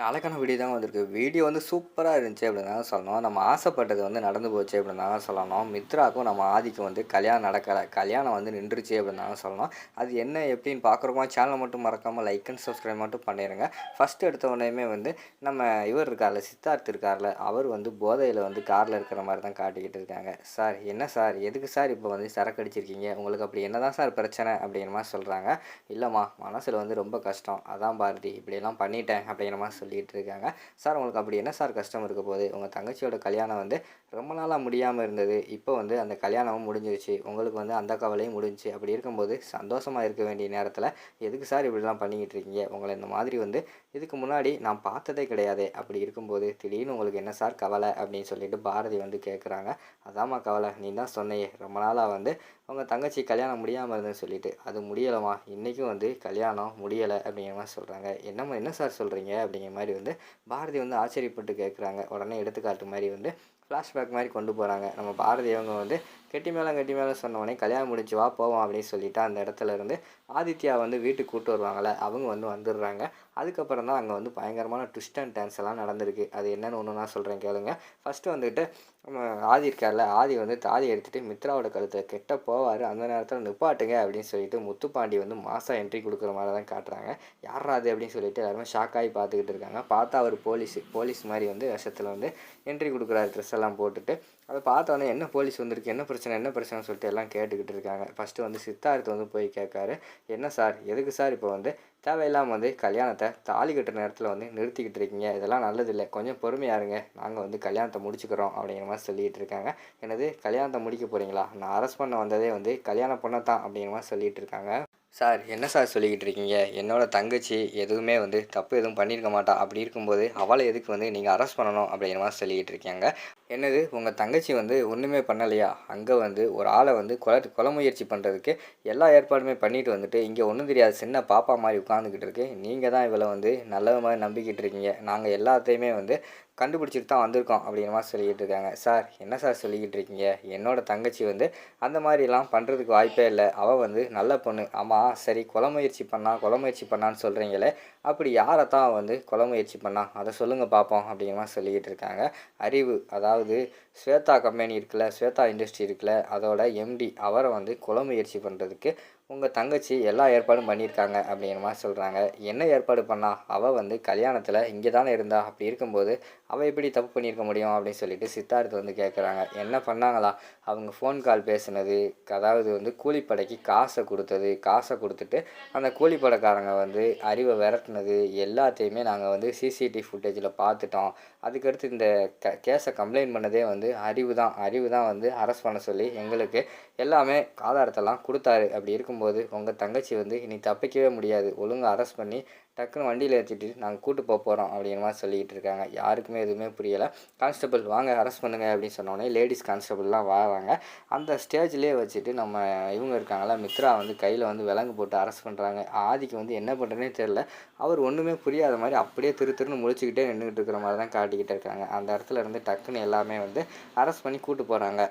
நாளைக்கான வீடியோ தான் வந்திருக்கு. வீடியோ வந்து சூப்பராக இருந்துச்சு அப்படின்னு தான் சொல்லணும். நம்ம ஆசைப்பட்டது வந்து நடந்து போச்சு அப்படின்னு தான் சொல்லணும். மித்ராக்கும் நம்ம ஆதிக்கும் வந்து கல்யாணம் நடக்கலை. கல்யாணம் வந்து நின்றுச்சு அப்படின்னு தான் சொல்லணும். அது என்ன எப்படின்னு பார்க்குறோமா சேனலை மட்டும் மறக்காமல் லைக் அண்ட் சப்ஸ்கிரைப் மட்டும் பண்ணிடுங்க ஃபஸ்ட்டு எடுத்த உடனேயுமே வந்து நம்ம இவர் இருக்கார்ல சித்தார்த் இருக்கார்ல அவர் வந்து போதையில் வந்து காரில் இருக்கிற மாதிரி தான் காட்டிக்கிட்டு இருக்காங்க. சார் என்ன சார்? எதுக்கு சார் இப்போ வந்து சரக்கு அடிச்சிருக்கீங்க? உங்களுக்கு அப்படி என்ன தான் சார் பிரச்சனை அப்படிங்கிற மாதிரி சொல்கிறாங்க இல்லைம்மா மனசில் வந்து ரொம்ப கஷ்டம். அதான் பாரதி இப்படியெல்லாம் பண்ணிட்டேன் அப்படிங்கிற மாதிரி சொல்லிகிட்டு இருக்காங்க சார் உங்களுக்கு அப்படி என்ன சார் கஷ்டம் இருக்க போகுது? உங்கள் தங்கச்சியோட கல்யாணம் வந்து ரொம்ப நாளாக முடியாமல் இருந்தது. இப்போ வந்து அந்த கல்யாணமும் முடிஞ்சிருச்சு. உங்களுக்கு வந்து அந்த கவலையும் முடிஞ்சுச்சு. அப்படி இருக்கும்போது சந்தோஷமாக இருக்க வேண்டிய நேரத்தில் எதுக்கு சார் இப்படிலாம் பண்ணிக்கிட்டு இருக்கீங்க? உங்களை இந்த மாதிரி வந்து இதுக்கு முன்னாடி நான் பார்த்ததே கிடையாது. அப்படி இருக்கும்போது திடீர்னு உங்களுக்கு என்ன சார் கவலை? அப்படின்னு சொல்லிட்டு பாரதி வந்து கேட்குறாங்க அதாம்மா கவலை. நீ தான் சொன்னையே. ரொம்ப நாளாக வந்து உங்கள் தங்கச்சி கல்யாணம் முடியாமல் இருந்ததுன்னு சொல்லிட்டு அது முடியலைம்மா. இன்றைக்கும் வந்து கல்யாணம் முடியலை. அப்படிங்கிற மாதிரி சொல்கிறாங்க என்னம்மா என்ன சார் சொல்கிறீங்க அப்படிங்கிற மாதிரி வந்து பாரதி வந்து ஆச்சரியப்பட்டு கேட்குறாங்க உடனே எடுத்துக்காட்டு மாதிரி வந்து ஃப்ளாஷ்பேக் மாதிரி கொண்டு போகிறாங்க நம்ம பாரதி அவங்க வந்து கெட்டி மேலே கெட்டி மேலே சொன்னவொடனே கல்யாணம் முடிஞ்சு வா போவோம் அப்படின்னு சொல்லிட்டு அந்த இடத்துல இருந்து ஆதித்யா வந்து வீட்டுக்கு கூப்பிட்டு வருவாங்கள்ல அவங்க வந்து வந்துடுறாங்க. அதுக்கப்புறம் தான் அங்கே வந்து பயங்கரமான ட்விஸ்ட் அண்ட் டான்ஸ் எல்லாம் நடந்திருக்கு. அது என்னென்னு ஒன்று நான் சொல்கிறேன் கேளுங்க. ஃபஸ்ட்டு வந்துட்டு நம்ம ஆதி இருக்கார்ல ஆதி வந்து தாதி எடுத்துகிட்டு மித்ராவோட கழுத்தை கெட்ட போவார் அந்த நேரத்தில் நிப்பாட்டுங்க அப்படின்னு சொல்லிட்டு முத்துப்பாண்டி வந்து மாதம் என்ட்ரி கொடுக்குற மாதிரி தான் காட்டுறாங்க. யாரா அது? அப்படின்னு சொல்லிட்டு எல்லாருமே ஷாக் ஆகி பார்த்துக்கிட்டு இருக்காங்க. பார்த்தா அவர் போலீஸ் போலீஸ் மாதிரி வந்து விஷத்தில் வந்து என்ட்ரி கொடுக்குறாரு ட்ரெஸ் எல்லாம் போட்டுட்டு அதை பார்த்தோன்னே என்ன போலீஸ் வந்திருக்கு என்ன பிரச்சனை என்ன பிரச்சனை சொல்லிட்டு எல்லாம் கேட்டுக்கிட்டு இருக்காங்க. ஃபஸ்ட்டு வந்து சித்தார்த்து வந்து போய் கேட்காரு. என்ன சார் எதுக்கு சார் இப்போ வந்து தேவையில்லாமல் வந்து கல்யாணத்தை தாலி கட்டுற நேரத்தில் வந்து நிறுத்திக்கிட்டு இருக்கீங்க? இதெல்லாம் நல்லதில்லை. கொஞ்சம் பொறுமையாக இருங்க. நாங்கள் வந்து கல்யாணத்தை முடிச்சுக்கிறோம் அப்படிங்கிற மாதிரி சொல்லிகிட்டு இருக்காங்க. எனது கல்யாணத்தை முடிக்க போகிறீங்களா நான் அரெஸ்ட் பண்ண வந்ததே வந்து கல்யாணம் பண்ண தான் அப்படிங்கிற மாதிரி சொல்லிகிட்டு இருக்காங்க. சார் என்ன சார் சொல்லிக்கிட்டு இருக்கீங்க? என்னோட தங்கச்சி எதுவுமே வந்து தப்பு எதுவும் பண்ணியிருக்க மாட்டா. அப்படி இருக்கும்போது அவளை எதுக்கு வந்து நீங்கள் அரெஸ்ட் பண்ணணும் அப்படிங்கிற மாதிரி சொல்லிக்கிட்டு இருக்கீங்க. என்னது உங்கள் தங்கச்சி வந்து ஒன்றுமே பண்ணலையா? அங்கே வந்து ஒரு ஆளை வந்து கொலை கொலை முயற்சி பண்ணுறதுக்கு எல்லா ஏற்பாடுமே பண்ணிட்டு வந்துட்டு இங்கே ஒன்றும் தெரியாது சின்ன பாப்பா மாதிரி உட்காந்துக்கிட்டு இருக்கு நீங்கள் தான் இவளை வந்து நல்ல மாதிரி நம்பிக்கிட்டு இருக்கீங்க. நாங்கள் எல்லாத்தையுமே வந்து கண்டுபிடிச்சிட்டு தான் வந்திருக்கோம் அப்படிங்கிற மாதிரி சொல்லிக்கிட்டு இருக்காங்க சார் என்ன சார் சொல்லிக்கிட்டு இருக்கீங்க என்னோடய தங்கச்சி வந்து அந்த மாதிரிலாம் பண்ணுறதுக்கு வாய்ப்பே இல்லை. அவள் வந்து நல்ல பொண்ணு. ஆமாம் சரி கொலை முயற்சி பண்ணா கொலை முயற்சி பண்ணான்னு சொல்கிறீங்களே அப்படி யாரை தான் வந்து கொலை முயற்சி பண்ணா? அதை சொல்லுங்கள் பார்ப்போம் அப்படிங்கிற மாதிரி சொல்லிக்கிட்டு இருக்காங்க அறிவு அதாவது ஸ்வேதா கம்பெனி இருக்குல்ல ஸ்வேதா இண்டஸ்ட்ரி இருக்குல்ல அதோட எம்டி அவரை வந்து கொலை முயற்சி பண்ணுறதுக்கு உங்கள் தங்கச்சி எல்லா ஏற்பாடும் பண்ணியிருக்காங்க அப்படிங்கிற மாதிரி சொல்கிறாங்க என்ன ஏற்பாடு பண்ணா? அவள் வந்து கல்யாணத்தில் இங்கே தானே இருந்தா? அப்படி இருக்கும்போது அவள் எப்படி தப்பு பண்ணியிருக்க முடியும் அப்படின்னு சொல்லிட்டு சித்தார்த் வந்து கேட்குறாங்க என்ன பண்ணாங்களா? அவங்க ஃபோன் கால் பேசுனது அதாவது வந்து கூலிப்படைக்கு காசை கொடுத்தது காசை கொடுத்துட்டு அந்த கூலிப்படைக்காரங்க வந்து அறிவை விரட்டினது எல்லாத்தையுமே நாங்கள் வந்து சிசிடிவி ஃபுட்டேஜில் பார்த்துட்டோம். அதுக்கடுத்து இந்த க கேஸை கம்ப்ளைண்ட் பண்ணதே வந்து அறிவு தான் அறிவு தான் வந்து அரெஸ்ட் பண்ண சொல்லி எங்களுக்கு எல்லாமே ஆதாரத்தெல்லாம் கொடுத்தாரு. அப்படி இருக்கும் போது உங்கள் தங்கச்சி வந்து இனி தப்பிக்கவே முடியாது. ஒழுங்காக அரெஸ்ட் பண்ணி டக்குன்னு வண்டியில் ஏற்றிட்டு நாங்கள் கூட்டு போக போகிறோம் அப்படிங்கிற மாதிரி சொல்லிக்கிட்டு இருக்காங்க. யாருக்குமே எதுவுமே புரியலை. கான்ஸ்டபிள் வாங்க அரெஸ்ட் பண்ணுங்க. அப்படின்னு சொன்னோடனே லேடிஸ் கான்ஸ்டபிள்லாம் வராங்க. அந்த ஸ்டேஜ்லேயே வச்சுட்டு நம்ம இவங்க இருக்காங்களா மித்ரா வந்து கையில் வந்து விலங்கு போட்டு அரெஸ்ட் பண்ணுறாங்க ஆதிக்கு வந்து என்ன பண்ணுறதுனே தெரில அவர் ஒன்றுமே புரியாத மாதிரி அப்படியே திரு திருன்னு முழிச்சுக்கிட்டே நின்றுக்கிட்டு இருக்கிற மாதிரி தான் காட்டிக்கிட்டு இருக்காங்க. அந்த இடத்துல இருந்து டக்குன்னு எல்லாமே வந்து அரெஸ்ட் பண்ணி கூட்டு போகிறாங்க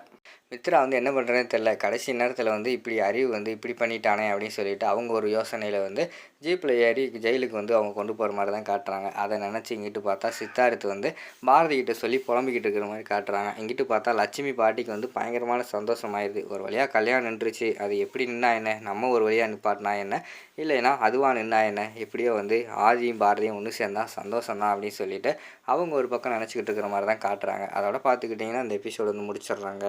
மித்ரா வந்து என்ன பண்ணுறதுனே தெரில கடைசி நேரத்தில் வந்து இப்படி அறிவு வந்து இப்படி பண்ணிட்டானே அப்படின்னு சொல்லிட்டு அவங்க ஒரு யோசனையில் வந்து ஜீப்பில் ஏறி ஜெயிலுக்கு வந்து அவங்க கொண்டு போகிற மாதிரி தான் காட்டுறாங்க. அதை நினச்சி இங்கிட்டு பார்த்தா சித்தார்த்து வந்து பாரதி கிட்ட சொல்லி புலம்பிக்கிட்டு இருக்கிற மாதிரி காட்டுறாங்க. இங்கிட்டு பார்த்தா லட்சுமி பாட்டிக்கு வந்து பயங்கரமான சந்தோஷமாயிருது ஒரு வழியாக கல்யாணம் நின்றுச்சு. அது எப்படி நின்னா என்ன? நம்ம ஒரு வழியாக நிப்பாட்டினா என்ன? இல்லைன்னா அதுவாக நின்னா என்ன? எப்படியோ வந்து ஆதியும் பாரதியும் ஒன்று சேர்ந்தா சந்தோஷம் தான் அப்படின்னு சொல்லிட்டு அவங்க ஒரு பக்கம் நினச்சிக்கிட்டு இருக்கிற மாதிரி தான் காட்டுறாங்க. அதோட பார்த்துக்கிட்டிங்கன்னா அந்த எபிசோடு வந்து முடிச்சிடுறாங்க.